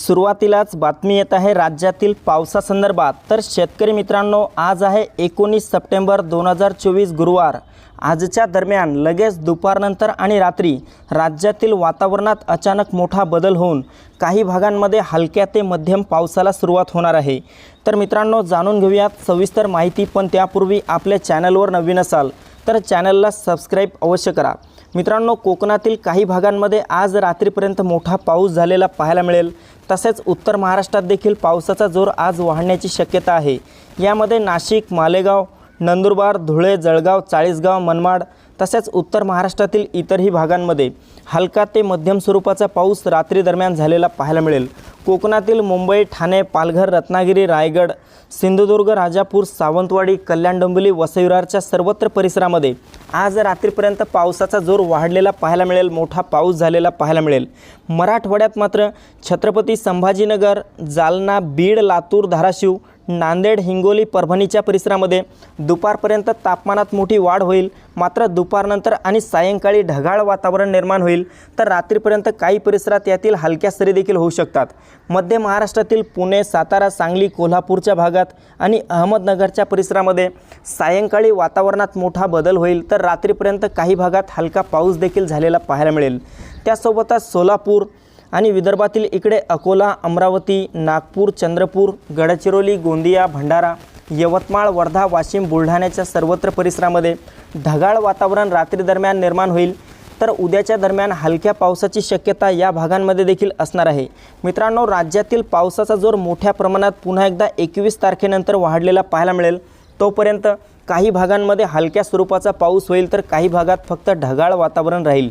सुरुवातीलाच बातमी येत आहे राज्यातील पावसासंदर्भात. तर शेतकरी मित्रांनो आज आहे एकोणीस सप्टेंबर दोन हजार चोवीस गुरुवार. आजच्या दरम्यान लगेच दुपारनंतर आणि रात्री राज्यातील वातावरणात अचानक मोठा बदल होऊन काही भागांमध्ये हलक्या ते मध्यम पावसाला सुरुवात होणार आहे. तर मित्रांनो जाणून घेऊयात सविस्तर माहिती पण त्यापूर्वी आपल्या चॅनलवर नवीन असाल तर चॅनलला सबस्क्राईब अवश्य करा. मित्रांनो कोकणातील काही भागांमध्ये आज रात्रीपर्यंत मोठा पाऊस झालेला पाहायला मिळेल. तसेच उत्तर महाराष्ट्रात देखील पावसाचा जोर आज वाढण्याची शक्यता आहे. यामध्ये नाशिक मालेगाव नंदुरबार धुळे जळगाव चाळीसगाव मनमाड तसेच उत्तर महाराष्ट्रातील इतरही भागांमध्ये हलका ते मध्यम स्वरूपाचा पाऊस रात्री दरम्यान झालेला पाहायला मिळेल. कोकणातील मुंबई ठाणे पालघर रत्नागिरी रायगड सिंधुदुर्ग राजापूर सावंतवाडी कल्याण डोंबिवली वसईरारच्या सर्वत्र परिसरामध्ये आज रात्रीपर्यंत पावसाचा जोर वाढलेला पाहायला मिळेल. मोठा पाऊस झालेला पाहायला मिळेल. मराठवाड्यात मात्र छत्रपती संभाजीनगर जालना बीड लातूर धाराशिव नांदेड हिंगोली परभणीच्या परिसरामध्ये दुपारपर्यंत तापमानात मोठी वाढ होईल. मात्र दुपारनंतर आणि सायंकाळी ढगाळ वातावरण निर्माण होईल. तर रात्रीपर्यंत काही परिसरात यातील हलक्या सरी देखील होऊ शकतात. मध्य महाराष्ट्रातील पुणे सातारा सांगली कोल्हापूरच्या भागात आणि अहमदनगरच्या परिसरामध्ये सायंकाळी वातावरणात मोठा बदल होईल. तर रात्रीपर्यंत काही भागात हलका पाऊस देखील झालेला पाहायला मिळेल. त्यासोबतच सोलापूर आणि विदर्भातील इकडे अकोला अमरावती नागपूर चंद्रपूर गडचिरोली गोंदिया भंडारा यवतमाळ वर्धा वाशिम बुलढाण्याच्या सर्वत्र परिसरामध्ये ढगाळ वातावरण रात्री दरम्यान निर्माण होईल. तर उद्याच्या दरम्यान हलक्या पावसाची शक्यता या भागांमध्ये देखील असणार आहे. मित्रांनो राज्यातील पावसाचा जोर मोठ्या प्रमाणात पुन्हा एकदा एकवीस तारखेनंतर वाढलेला पाहायला मिळेल. तोपर्यंत काही भागांमध्ये हलक्या स्वरूपाचा पाऊस होईल तर काही भागात फक्त ढगाळ वातावरण राहील.